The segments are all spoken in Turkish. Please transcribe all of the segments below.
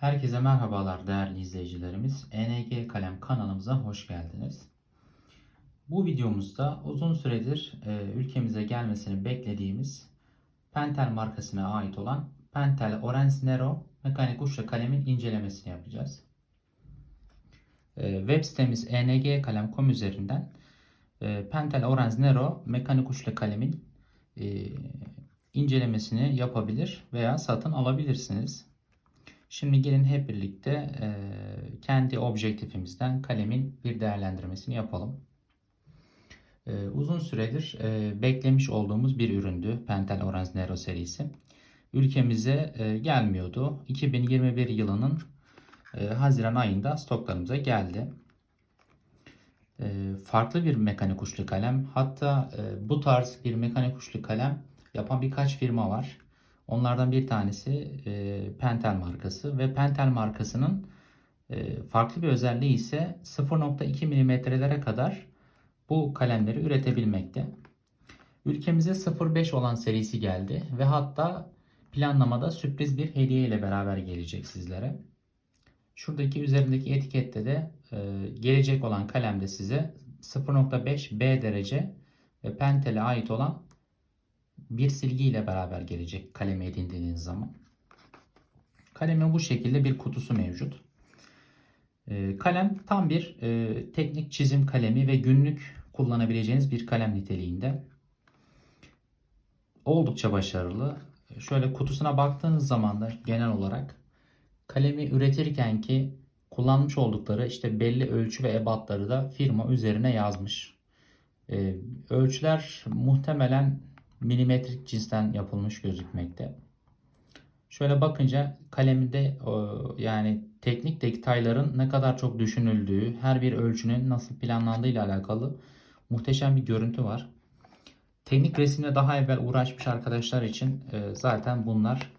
Herkese merhabalar değerli izleyicilerimiz. ENG Kalem kanalımıza hoş geldiniz. Bu videomuzda uzun süredir e, ülkemize gelmesini beklediğimiz Pentel markasına ait olan Pentel Orange Nero mekanik uçlu kalemin incelemesini yapacağız. E, web sitemiz engkalem.com üzerinden e, Pentel Orange Nero mekanik uçlu kalemin e, incelemesini yapabilir veya satın alabilirsiniz. Şimdi gelin hep birlikte e, kendi objektifimizden kalemin bir değerlendirmesini yapalım. E, uzun süredir e, beklemiş olduğumuz bir üründü Pentel Orange Nero serisi. Ülkemize e, gelmiyordu. 2021 yılının e, Haziran ayında stoklarımıza geldi. E, farklı bir mekanik uçlu kalem. Hatta e, bu tarz bir mekanik uçlu kalem yapan birkaç firma var. Onlardan bir tanesi e, Pentel markası ve Pentel markasının e, farklı bir özelliği ise 0.2 milimetrelere kadar bu kalemleri üretebilmekte. Ülkemize 05 olan serisi geldi ve hatta planlamada sürpriz bir hediye ile beraber gelecek sizlere. Şuradaki üzerindeki etikette de e, gelecek olan kalemde size 0.5 B derece ve Pentel'e ait olan bir silgi ile beraber gelecek kalemi edindiğiniz zaman. Kalemin bu şekilde bir kutusu mevcut. Ee, kalem tam bir e, teknik çizim kalemi ve günlük kullanabileceğiniz bir kalem niteliğinde. Oldukça başarılı. Şöyle kutusuna baktığınız zaman da genel olarak kalemi üretirken ki kullanmış oldukları işte belli ölçü ve ebatları da firma üzerine yazmış. Ee, ölçüler muhtemelen milimetrik cinsten yapılmış gözükmekte. Şöyle bakınca kaleminde yani teknik detayların ne kadar çok düşünüldüğü, her bir ölçünün nasıl planlandığı ile alakalı muhteşem bir görüntü var. Teknik resimle daha evvel uğraşmış arkadaşlar için e, zaten bunlar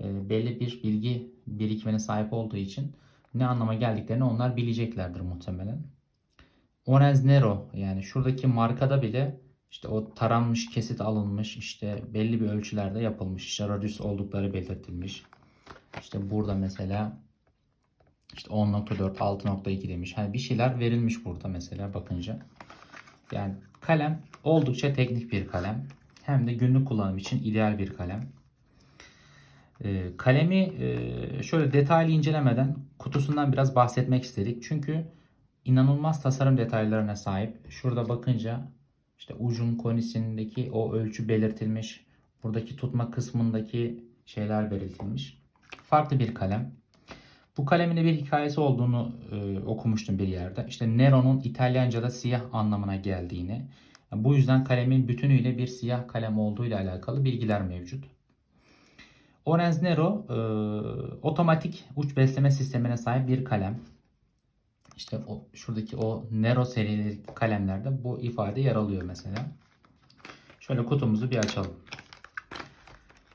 e, belli bir bilgi birikimine sahip olduğu için ne anlama geldiklerini onlar bileceklerdir muhtemelen. Orange Nero yani şuradaki markada bile işte o taranmış, kesit alınmış, işte belli bir ölçülerde yapılmış, işte radius oldukları belirtilmiş. İşte burada mesela işte 10.4, 6.2 demiş. Hani bir şeyler verilmiş burada mesela bakınca. Yani kalem oldukça teknik bir kalem. Hem de günlük kullanım için ideal bir kalem. Ee, kalemi e, şöyle detaylı incelemeden kutusundan biraz bahsetmek istedik. Çünkü inanılmaz tasarım detaylarına sahip. Şurada bakınca işte ucun konisindeki o ölçü belirtilmiş. Buradaki tutma kısmındaki şeyler belirtilmiş. Farklı bir kalem. Bu kalemin de bir hikayesi olduğunu e, okumuştum bir yerde. İşte Nero'nun İtalyanca'da siyah anlamına geldiğini. Bu yüzden kalemin bütünüyle bir siyah kalem olduğu ile alakalı bilgiler mevcut. Orange Nero e, otomatik uç besleme sistemine sahip bir kalem. İşte o şuradaki o Nero serileri kalemlerde bu ifade yer alıyor mesela. Şöyle kutumuzu bir açalım.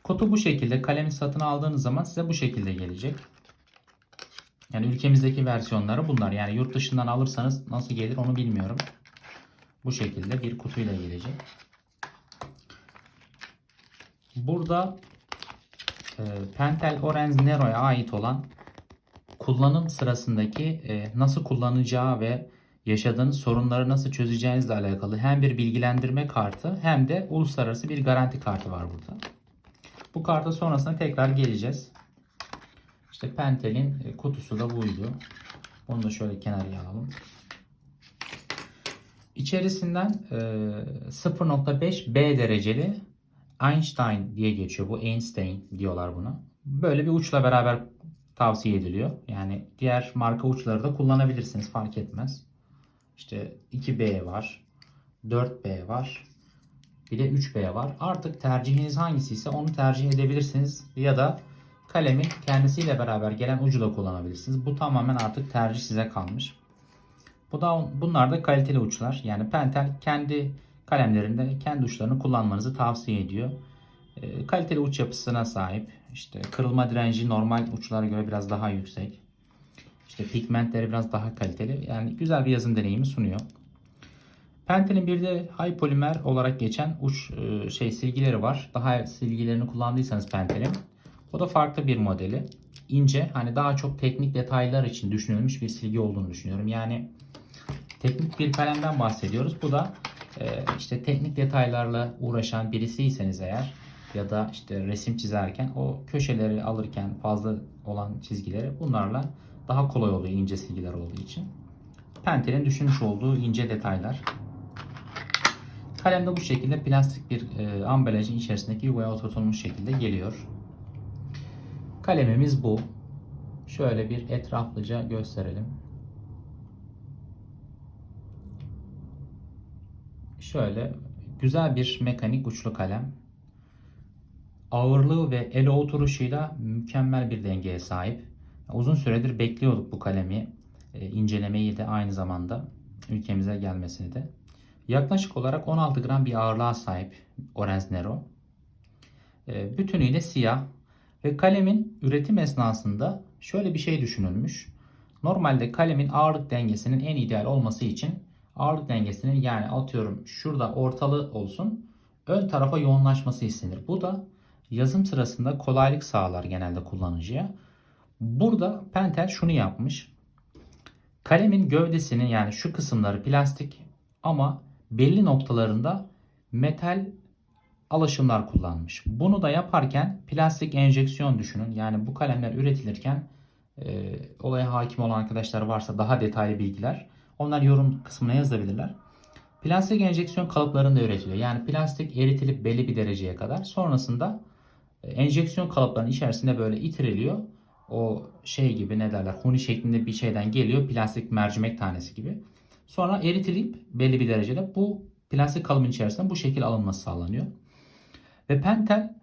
Kutu bu şekilde. Kalemi satın aldığınız zaman size bu şekilde gelecek. Yani ülkemizdeki versiyonları bunlar. Yani yurt dışından alırsanız nasıl gelir onu bilmiyorum. Bu şekilde bir kutuyla gelecek. Burada e, Pentel Orange Nero'ya ait olan kullanım sırasındaki e, nasıl kullanacağı ve yaşadığınız sorunları nasıl çözeceğinizle alakalı hem bir bilgilendirme kartı hem de uluslararası bir garanti kartı var burada. Bu karta sonrasında tekrar geleceğiz. İşte Pentel'in e, kutusu da buydu. Onu da şöyle kenarıya alalım. İçerisinden e, 0.5 B dereceli Einstein diye geçiyor. Bu Einstein diyorlar buna. Böyle bir uçla beraber tavsiye ediliyor. Yani diğer marka uçları da kullanabilirsiniz fark etmez. İşte 2B var, 4B var, bir de 3B var. Artık tercihiniz hangisi ise onu tercih edebilirsiniz ya da kalemin kendisiyle beraber gelen ucu da kullanabilirsiniz. Bu tamamen artık tercih size kalmış. Bu da bunlar da kaliteli uçlar. Yani Pentel kendi kalemlerinde kendi uçlarını kullanmanızı tavsiye ediyor. E, kaliteli uç yapısına sahip. İşte kırılma direnci normal uçlara göre biraz daha yüksek. İşte pigmentleri biraz daha kaliteli. Yani güzel bir yazım deneyimi sunuyor. Pentel'in bir de high polimer olarak geçen uç e, şey silgileri var. Daha silgilerini kullandıysanız Pentel'in. O da farklı bir modeli. ince hani daha çok teknik detaylar için düşünülmüş bir silgi olduğunu düşünüyorum. Yani teknik bir kalemden bahsediyoruz. Bu da e, işte teknik detaylarla uğraşan birisiyseniz eğer ya da işte resim çizerken o köşeleri alırken fazla olan çizgileri bunlarla daha kolay oluyor ince silgiler olduğu için. Pentel'in düşünmüş olduğu ince detaylar. Kalem de bu şekilde plastik bir e, ambalajın içerisindeki yuvaya oturtulmuş şekilde geliyor. Kalemimiz bu. Şöyle bir etraflıca gösterelim. Şöyle güzel bir mekanik uçlu kalem. Ağırlığı ve ele oturuşuyla mükemmel bir dengeye sahip. Uzun süredir bekliyorduk bu kalemi. E, incelemeyi de aynı zamanda ülkemize gelmesini de. Yaklaşık olarak 16 gram bir ağırlığa sahip Orange Nero. E, bütünüyle siyah ve kalemin üretim esnasında şöyle bir şey düşünülmüş. Normalde kalemin ağırlık dengesinin en ideal olması için ağırlık dengesinin yani atıyorum şurada ortalı olsun ön tarafa yoğunlaşması istenir. Bu da yazım sırasında kolaylık sağlar genelde kullanıcıya. Burada Pentel şunu yapmış. Kalemin gövdesinin yani şu kısımları plastik ama belli noktalarında metal alaşımlar kullanmış. Bunu da yaparken plastik enjeksiyon düşünün. Yani bu kalemler üretilirken e, olaya hakim olan arkadaşlar varsa daha detaylı bilgiler onlar yorum kısmına yazabilirler. Plastik enjeksiyon kalıplarında üretiliyor. Yani plastik eritilip belli bir dereceye kadar sonrasında enjeksiyon kalıplarının içerisinde böyle itiriliyor. O şey gibi ne derler huni şeklinde bir şeyden geliyor plastik mercimek tanesi gibi. Sonra eritilip belli bir derecede bu plastik kalıbın içerisinden bu şekil alınması sağlanıyor. Ve Pentel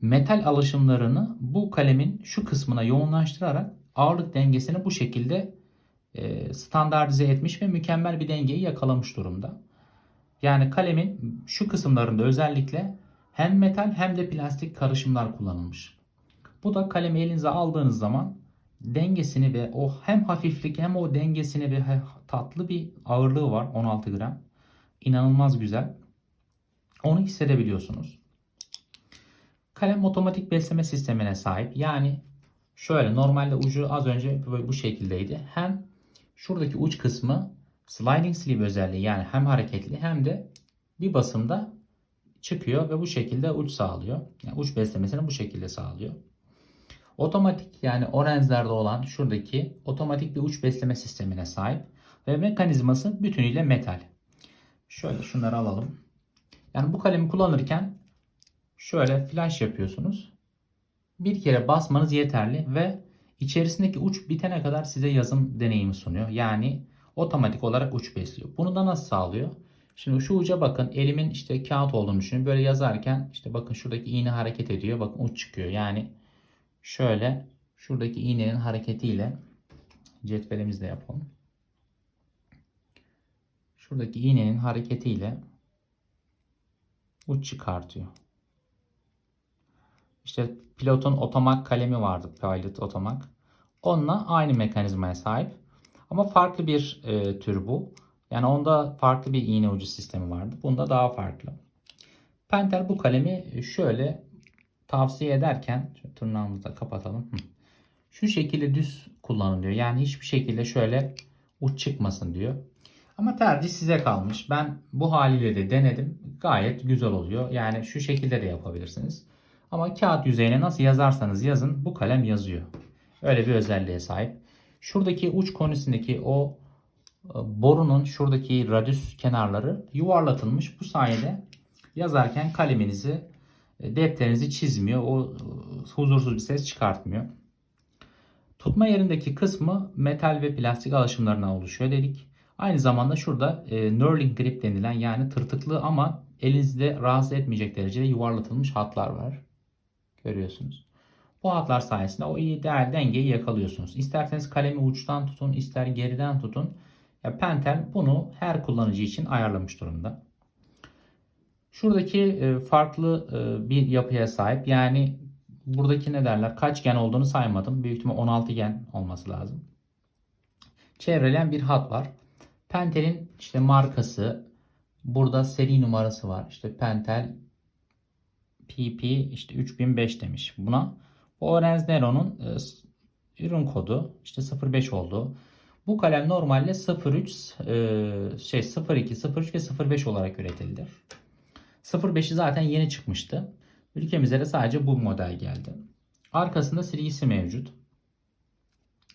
metal alışımlarını bu kalemin şu kısmına yoğunlaştırarak ağırlık dengesini bu şekilde e, standartize etmiş ve mükemmel bir dengeyi yakalamış durumda. Yani kalemin şu kısımlarında özellikle hem metal hem de plastik karışımlar kullanılmış. Bu da kalemi elinize aldığınız zaman dengesini ve o hem hafiflik hem o dengesini ve tatlı bir ağırlığı var 16 gram. İnanılmaz güzel. Onu hissedebiliyorsunuz. Kalem otomatik besleme sistemine sahip. Yani şöyle normalde ucu az önce böyle bu şekildeydi. Hem şuradaki uç kısmı sliding sleeve özelliği yani hem hareketli hem de bir basımda çıkıyor ve bu şekilde uç sağlıyor. Yani uç beslemesini bu şekilde sağlıyor. Otomatik yani Orange'lerde olan şuradaki otomatik bir uç besleme sistemine sahip ve mekanizması bütünüyle metal. Şöyle şunları alalım. Yani bu kalemi kullanırken şöyle flash yapıyorsunuz. Bir kere basmanız yeterli ve içerisindeki uç bitene kadar size yazım deneyimi sunuyor. Yani otomatik olarak uç besliyor. Bunu da nasıl sağlıyor? Şimdi şu uca bakın elimin işte kağıt olduğunu düşünün. Böyle yazarken işte bakın şuradaki iğne hareket ediyor. Bakın uç çıkıyor. Yani şöyle şuradaki iğnenin hareketiyle cetvelimizle yapalım. Şuradaki iğnenin hareketiyle uç çıkartıyor. İşte pilotun otomak kalemi vardı. Pilot otomak. Onunla aynı mekanizmaya sahip. Ama farklı bir e, tür bu. Yani onda farklı bir iğne ucu sistemi vardı. Bunda daha farklı. Pentel bu kalemi şöyle tavsiye ederken tırnağımızı da kapatalım. Şu şekilde düz kullanılıyor. Yani hiçbir şekilde şöyle uç çıkmasın diyor. Ama tercih size kalmış. Ben bu haliyle de denedim. Gayet güzel oluyor. Yani şu şekilde de yapabilirsiniz. Ama kağıt yüzeyine nasıl yazarsanız yazın bu kalem yazıyor. Öyle bir özelliğe sahip. Şuradaki uç konusundaki o borunun şuradaki radyüs kenarları yuvarlatılmış. Bu sayede yazarken kaleminizi e, defterinizi çizmiyor. O e, huzursuz bir ses çıkartmıyor. Tutma yerindeki kısmı metal ve plastik alaşımlarından oluşuyor dedik. Aynı zamanda şurada e, knurling grip denilen yani tırtıklı ama elinizde rahatsız etmeyecek derecede yuvarlatılmış hatlar var. Görüyorsunuz. Bu hatlar sayesinde o ideal dengeyi yakalıyorsunuz. İsterseniz kalemi uçtan tutun, ister geriden tutun. Ya Pentel bunu her kullanıcı için ayarlamış durumda. Şuradaki e, farklı e, bir yapıya sahip. Yani buradaki ne derler? Kaç gen olduğunu saymadım. Büyük ihtimal 16 gen olması lazım. Çevreleyen bir hat var. Pentel'in işte markası, burada seri numarası var. İşte Pentel PP işte 3005 demiş buna. Bu Orange Nero'nun ürün kodu işte 05 oldu. Bu kalem normalde 03 e, şey 02, 03 ve 05 olarak üretildi. 05'i zaten yeni çıkmıştı. Ülkemize de sadece bu model geldi. Arkasında silgisi mevcut.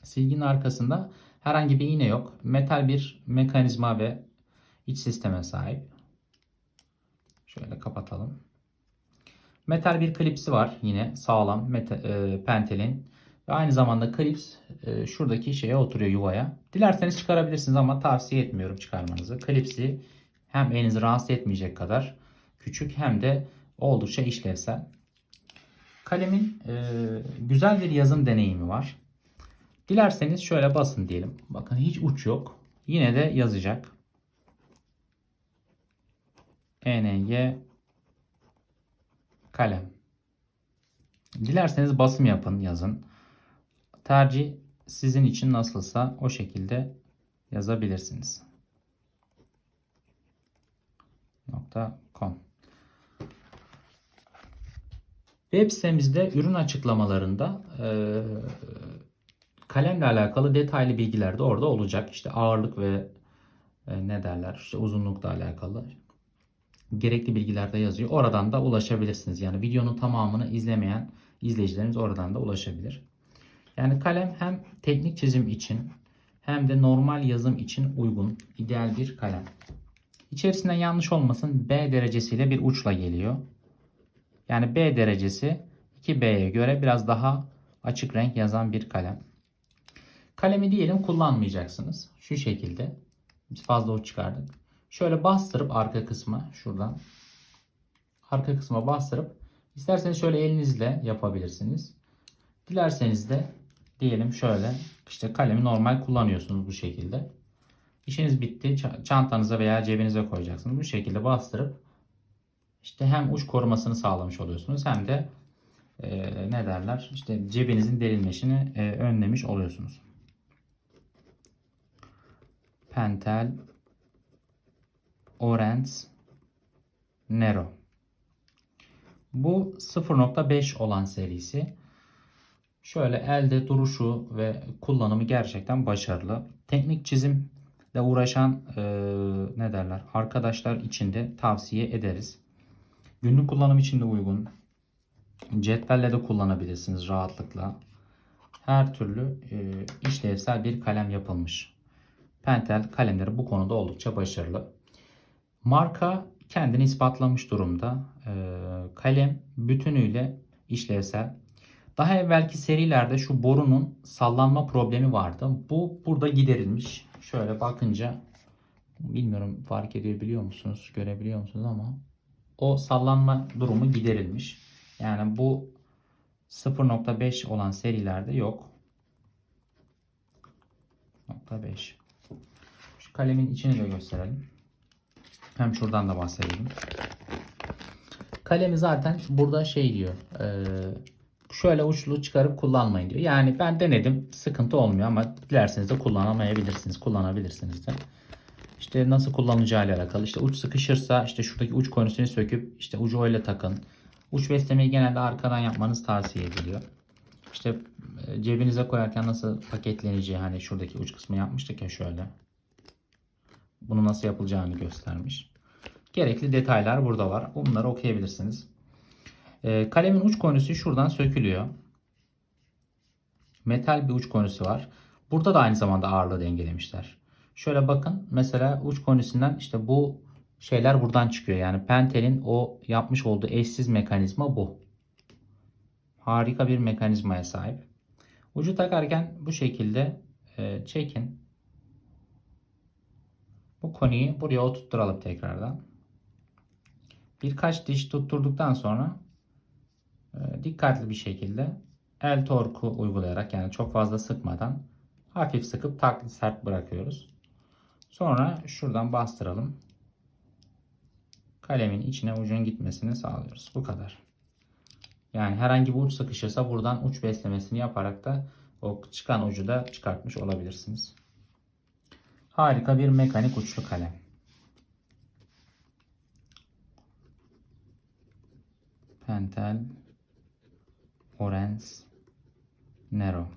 Silginin arkasında herhangi bir iğne yok. Metal bir mekanizma ve iç sisteme sahip. Şöyle kapatalım. Metal bir klipsi var yine sağlam meta, e, pentelin. Ve aynı zamanda klips e, şuradaki şeye oturuyor yuvaya. Dilerseniz çıkarabilirsiniz ama tavsiye etmiyorum çıkarmanızı. Klipsi hem elinizi rahatsız etmeyecek kadar küçük hem de oldukça işlevsel. Kalemin e, güzel bir yazım deneyimi var. Dilerseniz şöyle basın diyelim. Bakın hiç uç yok. Yine de yazacak. ENG kalem. Dilerseniz basım yapın, yazın. Tercih sizin için nasılsa o şekilde yazabilirsiniz. .com Web sitemizde ürün açıklamalarında e, kalemle alakalı detaylı bilgiler de orada olacak. İşte ağırlık ve e, ne derler işte uzunlukla alakalı gerekli bilgiler de yazıyor. Oradan da ulaşabilirsiniz. Yani videonun tamamını izlemeyen izleyicilerimiz oradan da ulaşabilir. Yani kalem hem teknik çizim için hem de normal yazım için uygun, ideal bir kalem. İçerisinden yanlış olmasın B derecesiyle bir uçla geliyor. Yani B derecesi 2B'ye göre biraz daha açık renk yazan bir kalem. Kalemi diyelim kullanmayacaksınız. Şu şekilde. Biz fazla uç çıkardık. Şöyle bastırıp arka kısma şuradan arka kısma bastırıp isterseniz şöyle elinizle yapabilirsiniz. Dilerseniz de diyelim şöyle işte kalemi normal kullanıyorsunuz bu şekilde. İşiniz bitti. Çantanıza veya cebinize koyacaksınız. Bu şekilde bastırıp işte hem uç korumasını sağlamış oluyorsunuz hem de e, ne derler işte cebinizin delinmesini e, önlemiş oluyorsunuz. Pentel Orange Nero. Bu 0.5 olan serisi. Şöyle elde duruşu ve kullanımı gerçekten başarılı. Teknik çizimle uğraşan e, ne derler arkadaşlar için de tavsiye ederiz. Günlük kullanım için de uygun. Cetvelle de kullanabilirsiniz rahatlıkla. Her türlü e, işlevsel bir kalem yapılmış. Pentel kalemleri bu konuda oldukça başarılı. Marka kendini ispatlamış durumda. Ee, kalem bütünüyle işlevsel. Daha evvelki serilerde şu borunun sallanma problemi vardı. Bu burada giderilmiş. Şöyle bakınca bilmiyorum fark ediyor biliyor musunuz, görebiliyor musunuz ama o sallanma durumu giderilmiş. Yani bu 0.5 olan serilerde yok. 0.5 Şu kalemin içini de gösterelim. Hem şuradan da bahsedelim. Kalemi zaten burada şey diyor. E, şöyle uçlu çıkarıp kullanmayın diyor. Yani ben denedim. Sıkıntı olmuyor ama dilerseniz de kullanamayabilirsiniz. Kullanabilirsiniz de. İşte nasıl kullanılacağı ile alakalı. İşte uç sıkışırsa işte şuradaki uç konusunu söküp işte ucu öyle takın. Uç beslemeyi genelde arkadan yapmanız tavsiye ediliyor. İşte e, cebinize koyarken nasıl paketleneceği hani şuradaki uç kısmı yapmıştık ya şöyle. Bunu nasıl yapılacağını göstermiş. Gerekli detaylar burada var. Bunları okuyabilirsiniz. E, kalemin uç konüsü şuradan sökülüyor. Metal bir uç konüsü var. Burada da aynı zamanda ağırlığı dengelemişler. Şöyle bakın mesela uç konüsünden işte bu şeyler buradan çıkıyor. Yani Pentel'in o yapmış olduğu eşsiz mekanizma bu. Harika bir mekanizmaya sahip. Ucu takarken bu şekilde e, çekin. Bu konuyu buraya oturtturalım tekrardan. Birkaç diş tutturduktan sonra dikkatli bir şekilde el torku uygulayarak yani çok fazla sıkmadan hafif sıkıp taklit sert bırakıyoruz. Sonra şuradan bastıralım. Kalemin içine ucun gitmesini sağlıyoruz. Bu kadar. Yani herhangi bir uç sıkışırsa buradan uç beslemesini yaparak da o çıkan ucu da çıkartmış olabilirsiniz. Harika bir mekanik uçlu kalem. Pentel Orange Nero.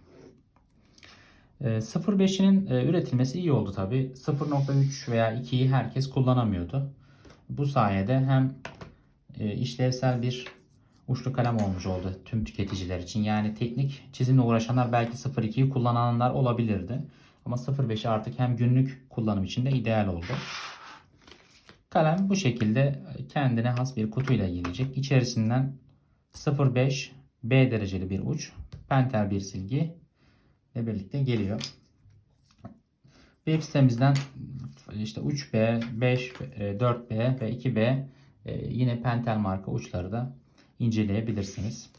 E, 0.5'inin e, üretilmesi iyi oldu tabi. 0.3 veya 2'yi herkes kullanamıyordu. Bu sayede hem e, işlevsel bir uçlu kalem olmuş oldu tüm tüketiciler için. Yani teknik çizimle uğraşanlar belki 0.2'yi kullananlar olabilirdi. Ama 0.5 artık hem günlük kullanım için de ideal oldu. Kalem bu şekilde kendine has bir kutuyla gelecek. İçerisinden 0.5 B dereceli bir uç, pentel bir silgi ile birlikte geliyor. Web sitemizden işte 3B, 5, 4B ve 2B e, yine pentel marka uçları da inceleyebilirsiniz.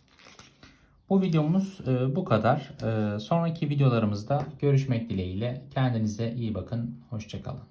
Bu videomuz e, bu kadar. E, Sonraki videolarımızda görüşmek dileğiyle. Kendinize iyi bakın. Hoşçakalın.